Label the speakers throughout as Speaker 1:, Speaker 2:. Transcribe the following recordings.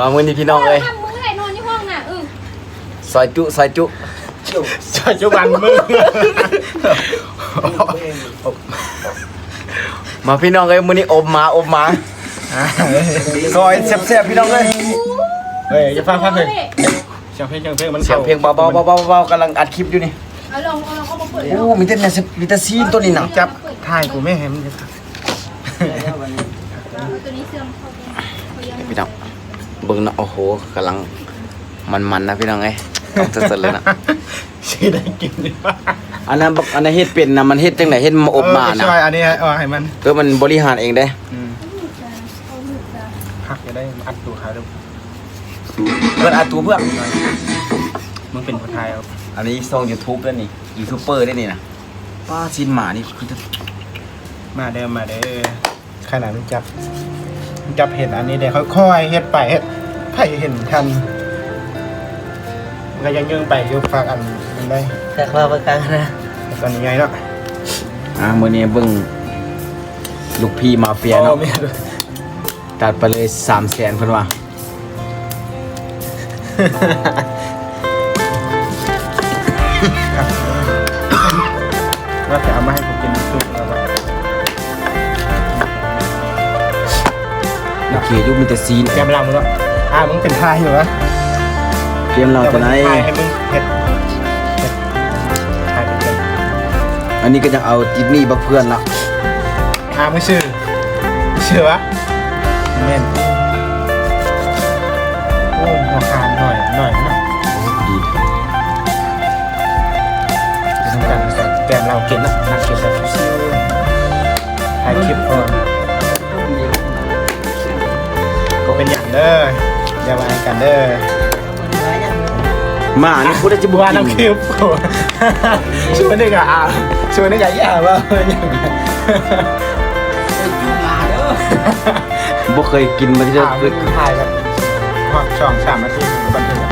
Speaker 1: มามื้อนี้พี่น้องเอ้ย
Speaker 2: ทำมือไหนนอนที่ห้องน่ะอือ
Speaker 1: ซอยจุซอยจุ
Speaker 3: ปัจจุบันมึง
Speaker 1: มาพี่น้องเอ้ยมื้อนี้อบหมาอบหมาซอยแซ่บๆพี่น้องเอ้ย
Speaker 3: เฮ้ยจะฟังพักเลยเสียงเพลงเสียงเพลงมัน
Speaker 1: เสียงเพลงเบาๆเบาๆเบาๆกำลังอัดคลิปอยู่นี่
Speaker 2: เอาลองเอาลองเอามาเปิด
Speaker 1: โอ้มีแต่เนี่ยมีแต่ซีนตัวนี้น่ะ
Speaker 3: จับถ่ายกูไม่เห็นมันจะ
Speaker 2: เอาตัวนี้เสื่อมเขาเนี่ยเขายัง
Speaker 1: พี่น้องเบิ่งนะโอ้โหกำลังมันๆนะพี่น้องเอ้ยต้องสดๆเลยนะ
Speaker 3: ชื่อได้กินดีป่ะ
Speaker 1: อันนั้นบักอันนั้นเฮ็ดเป็นนะมันเฮ็ดจังไดเฮ็ดมาอบหมานะ
Speaker 3: ใช่อันนี้เอาให้มัน
Speaker 1: เพื่อมันบริหารเองได้
Speaker 2: เขาหลุดจ้ะ
Speaker 3: พักจะได้อัดตัวขายดู
Speaker 1: เพื่อนอัดตัวเพื่อน
Speaker 3: มึงเป็นคนไทยเอา
Speaker 1: อันนี้ช่อง YouTube แล้วนี่ยูทูบเบอร์ได้นี่นะป้าซีนหมานี่คือจะ
Speaker 3: มาเดิมมาเด้อขนาดมึงจับมึงจับเห็นอันนี้เดี๋ยวค่อยๆเฮ็ดไปเฮ็ด ไผ่เห็นทันมันก็ยังยื่นไปอยู่ฝากอันมันได้
Speaker 4: แต่ว่าประกันนะ
Speaker 3: ตอนนี้ไงเนาะ
Speaker 1: อ่ามื้อนี้เบิ่งลูกพี่มาเฟียเนาะ
Speaker 3: โอ้ไม่ได้
Speaker 1: ตัดไปเลย3แสนเพิ่นว่า
Speaker 3: ว่าจะเอามาให้ผมกินซุปแล้วก็
Speaker 1: โอเคอยุมีแต่ซีน
Speaker 3: แกมลังมึงแล้ว อ่ามึงเป็นไทยอยู่วะ
Speaker 1: เกมเราจะไหน
Speaker 3: ไทยให้มึงเห็ดเห็ดไทยเป็นเป็น
Speaker 1: อันนี้ก็จะเอาจิตนี่บักเพื่อนละ
Speaker 3: อ่าไม่ชื่อชื่อวะเม่นโอ้หัวคานหน่อยหน่อยหน่อย
Speaker 1: ดี
Speaker 3: ทำการแกมเรากินนะนักกินแบบชิวๆถ่ายคลิปก่อนก็เป็นอย่างเด้อ อย่ามากันเด้อ
Speaker 1: หมานี่พูดได้จะบุ
Speaker 3: ว่าน้ำคลิปโอ้ช่วยนึกอะอะช่วยนึกอะอย่าว่าอย่างเงี้ย
Speaker 1: บ่เคยกินมาที่จะ
Speaker 3: ถ่ายแบบถ่ายแบบช่องสามนาทีบันทึก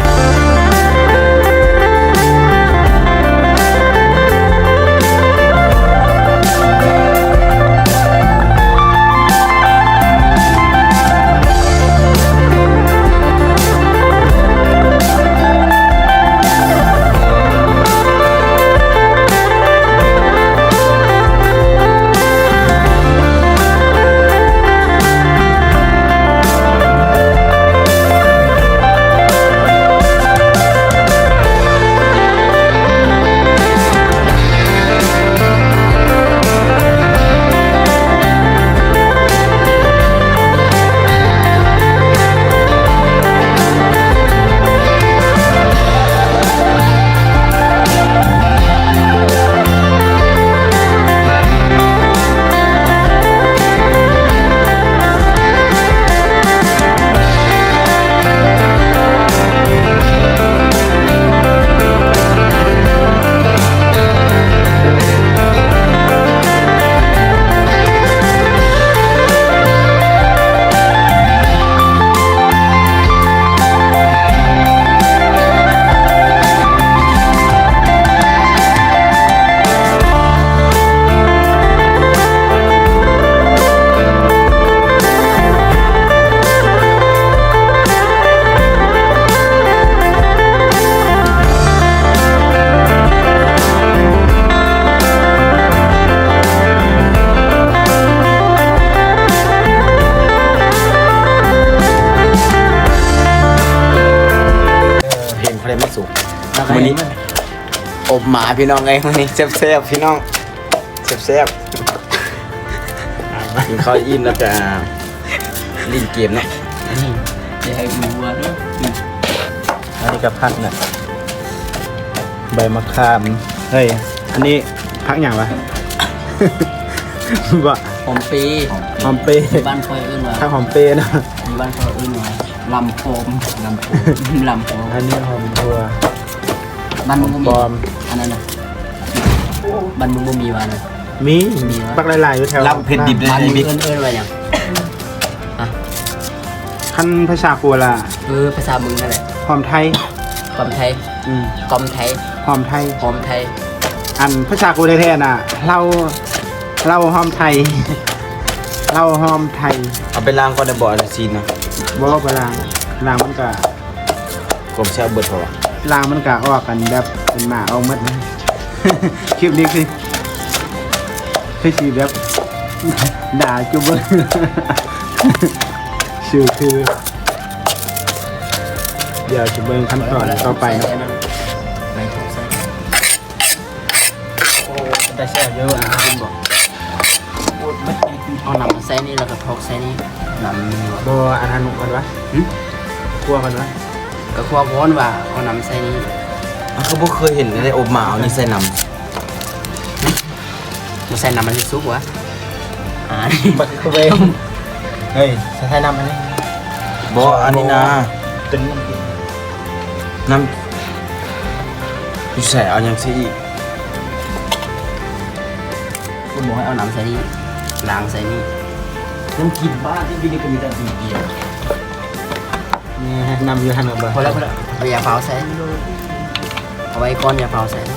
Speaker 1: เพลงเพลงไม่สุกวันนี้อบหมาพี่น้องไงวันนี้แซ่บๆพี่น้องแซ่บๆกินข้าวอิ่มแล้วจะเลินเกมเนาะ
Speaker 4: จะให้ดูว่าเนาะ
Speaker 3: อันนี้กับผักเนี่ยใบมะขามเฮ้ยอันนี้ผักอย่างวะบ่
Speaker 4: ผมปี
Speaker 3: หอมเปรย์
Speaker 4: บ้านคอยเอื้นว่า
Speaker 3: ผักหอมเปรย์นะ
Speaker 4: บ้านคอยเอื้นว่า ลำโพมลำโพมลำโพม
Speaker 3: อันนี้หอมทัว
Speaker 4: บ้านมึงบ่มี
Speaker 3: ปลอม
Speaker 4: อันนั้นน่ะบ้านมึงบ่มีว่านะ
Speaker 3: มีปักหลายๆอยู่แถว
Speaker 1: รับเผ็ดดิบเลย
Speaker 4: บ้านมึ
Speaker 1: นี่
Speaker 4: ง
Speaker 1: บิ๊ก
Speaker 4: เอื้นเอื้นว่าหยัง
Speaker 3: ขั้นภาษาปัวละ
Speaker 4: เออภาษามึงนั่นแหละ
Speaker 3: หอมไทย
Speaker 4: กอมไทย
Speaker 3: อืม
Speaker 4: กอมไทย
Speaker 3: หอมไทย
Speaker 4: หอมไทย
Speaker 3: อันภาษากูแท้ๆน่ะ เราเราหอมไทย เราหอมไทย
Speaker 1: เอาไปล้างก่อนในบ่อซีนเนาะ
Speaker 3: บ่บลางลางมันก็
Speaker 1: กลมแซ่บเบิดพอ
Speaker 3: ลางมันก็ออกกันแบบเป็นหมาเอาหมดนะ คลิปนี้คือคือสีแบบด่าจุบเบิ้งชื่อคือเดี๋ยวจะเบิ้งขั้นตอนต่อไปเนาะ
Speaker 4: ในถุงใส่
Speaker 3: แต่แซ่บเยอะอะคุณบอก
Speaker 4: เอานำมาใส่นี่แล้วก็ทอกใส่นี่ นำ
Speaker 3: บอันนั้นกันวะ
Speaker 4: หึ
Speaker 3: กลัวกันวะ
Speaker 4: ก็ควบว้อนว่าเอานำใส่นี่
Speaker 1: มันก็บ่เคยเห็นได้อบหมาเอานี่ใส่น้
Speaker 4: มาใส่น้ำมันจะสุกวะอ่า
Speaker 3: บัดเข้าไปเฮ้ยใส่ไทยน้ำอันนี้ำ
Speaker 1: บ่อันนี้นะ
Speaker 3: เป็น
Speaker 1: น้ำอยู่ใส่เอาหยังสิอีก
Speaker 4: คุณบอกให้เอาน้ำใส่นี่ล้างใส่นี่
Speaker 1: น้ำกินบ้านที่กินก็มีแต่ดีเดียว
Speaker 3: นี่นำอยู่ทันกับเบอร์
Speaker 4: พอแล้วพอแล้วเอายาเผาใส่เอาไว้ก้อนยาเผาใส่
Speaker 3: ต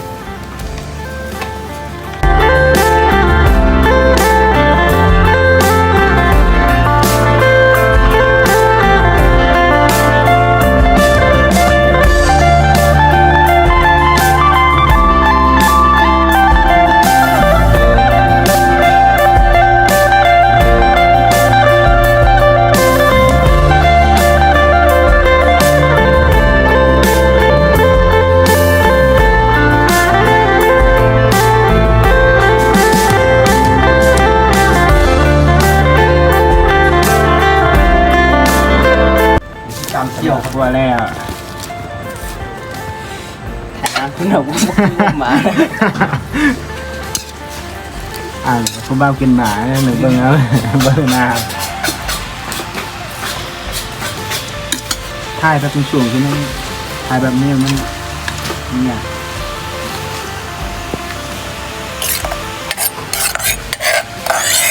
Speaker 4: คุณเอาวุ้นมา
Speaker 3: อ่าคุณบ้ากินหมาเนี่ยหนึ่งเบิ้งเอาเบิ้งหน้าถ่ายแบบเป็นช่วงที่มันถ่ายแบบนี้มันเนี่ย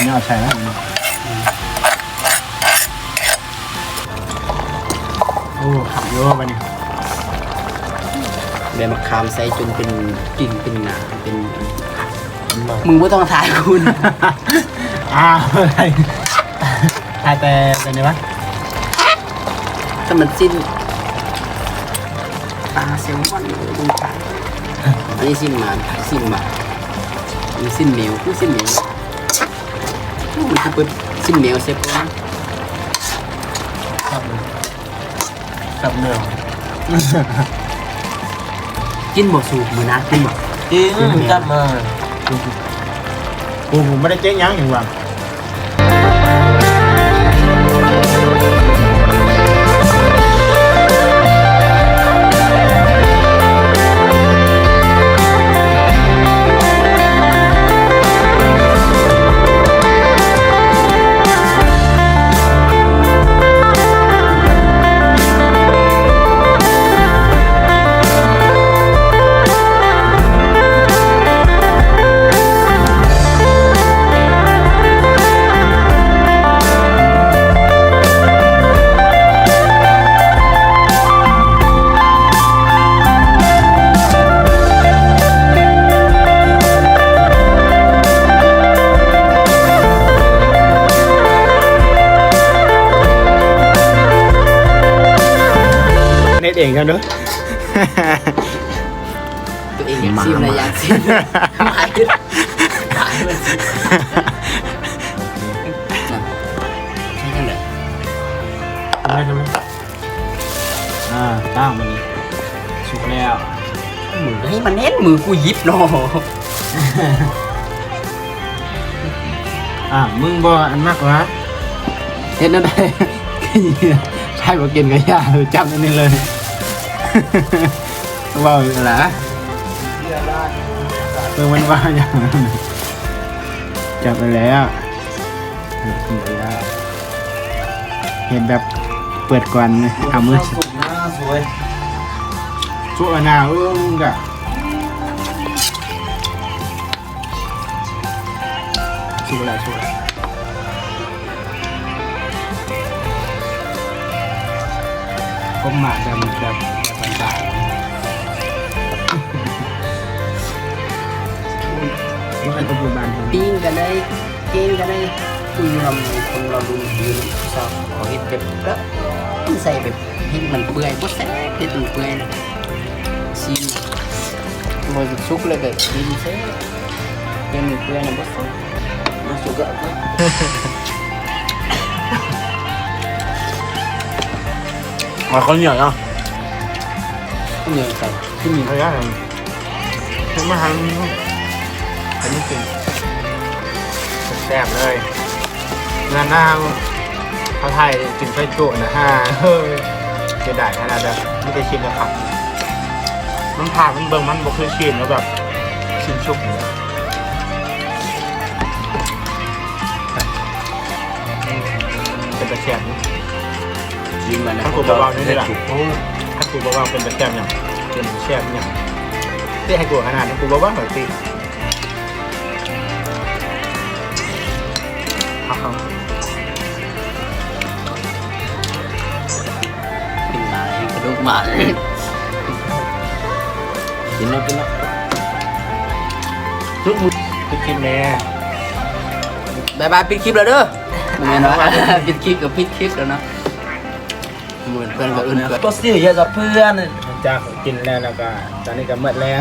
Speaker 3: เนี่ยเอาใส่แล้วโอ้ขับเยอะไปเนี่ย
Speaker 4: เดี๋ยวมาคามใส่จนเป็นกิ่งเป็นหนาเป็น มึงไม่ต้องทายคุณ
Speaker 3: อ้าวอะไรถ่ายแต่แต่นี่วะ
Speaker 4: ถ้ามันสิ้นตาเซลมอนเลยมึงทายอันนี้สิ้นหมาสิ้นหมาอันนี้สิ้นเหมียวกูสิ้นเหมียวมันคือเปิดสิ้นเหมียวเซฟนะ
Speaker 3: ครับครับเนื้อ
Speaker 4: กินบ่สูบมือนะกินบ่
Speaker 1: จริงจัดมา
Speaker 3: กูผมไม่ได้เจ๊งยังอยู่ว่ะ เน็ตเองกันเด้อ
Speaker 4: ตัวเองอยากซิมเลยอยากซิมหายหายมันซิมใช่จังเลย
Speaker 3: อะไรทำไมอ่าตั้งมันนี่สุกแล้ว
Speaker 4: มือให้มันเน้นมือกูยิบเนาะ
Speaker 3: อ่ามึงบ่อันมากวะ
Speaker 4: เห็นนั่นได้
Speaker 3: ใช่บ่กินกับยาเลยจับอันนี้เลยว้าวอยู่ละเพิ่งมันว่าอย่างนั้นจับไปแล้วกินกับยาเห็นแบบเปิดก่อนเลยเอามือ
Speaker 1: สุกหน้าสวย
Speaker 3: ชั่วหน้าเออมึงกะชั่วอะไรชั่วอ ก้มหมาแบบแบบแบบต่างๆนี่เป็นปัจจุบันครับ
Speaker 4: ปิ้งกันได้เก่งกันได้คุยเราคนเราดูดีชอบขอเห็นแบบก็ใส่แบบเฮ็ดมันเปื่อยบ่แซ่บเฮ็ดมันเปื่อยนะซิมบ่สุกเลยแบบกินแซ่บเฮ็ดมันเปื่อยนะบ่แซ่บมาสุกก็
Speaker 1: มาคนเหนียวเนาะ
Speaker 4: เหนื่อยใส่ที่มี
Speaker 3: เอาอย่างนั้นถึงมาทางนี้อันนี้กินแซ่บเลยงานหน้าเขาไทยกินไส้จุนะฮะเฮ้ยเสียดายขนาดแบบไม่ได้ชิมนะครับมันผ่านมันเบิ่งมันบ่คือชิมแล้วแบบชิมชุบอย่างเงี้ยเป็นตะแคง
Speaker 1: ยิ้มมานะ
Speaker 3: ถ้ากูเบาๆนี่ได้หรอถ้ากูเบาๆเป็นตะแคงอย่างเป็นแช่อย่างเตี้ยให้กูขนาดนี้กูเบาๆหน่อยสิเอาเข้า
Speaker 4: เป็นหมาให้กระดูกหมา
Speaker 1: กินแล้วกินแล้ว
Speaker 3: ทุกมือไปกินแม่
Speaker 1: บายบายปิดคลิปแล้วเด้อ
Speaker 4: แม่นว่าปิดคลิปกับปิดคลิปแล้วเนาะ เหมือนเพื่อนกับอื่นเพื่อน
Speaker 1: ก็ซื้อเยอะกับเพื่อน
Speaker 3: จ้ากินแล้วแล้วก็ตอนนี้ก็หมดแล้ว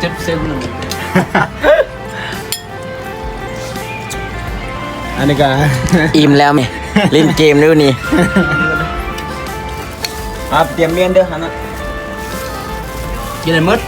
Speaker 4: เจ็บเส้นหนึ่ง
Speaker 3: อันนี้ก็
Speaker 1: อิ่มแล้วไหมเล่นเกมด้วยนี่อะเตรียมเมียนเด้อฮะนะ
Speaker 4: กินอะไรมืด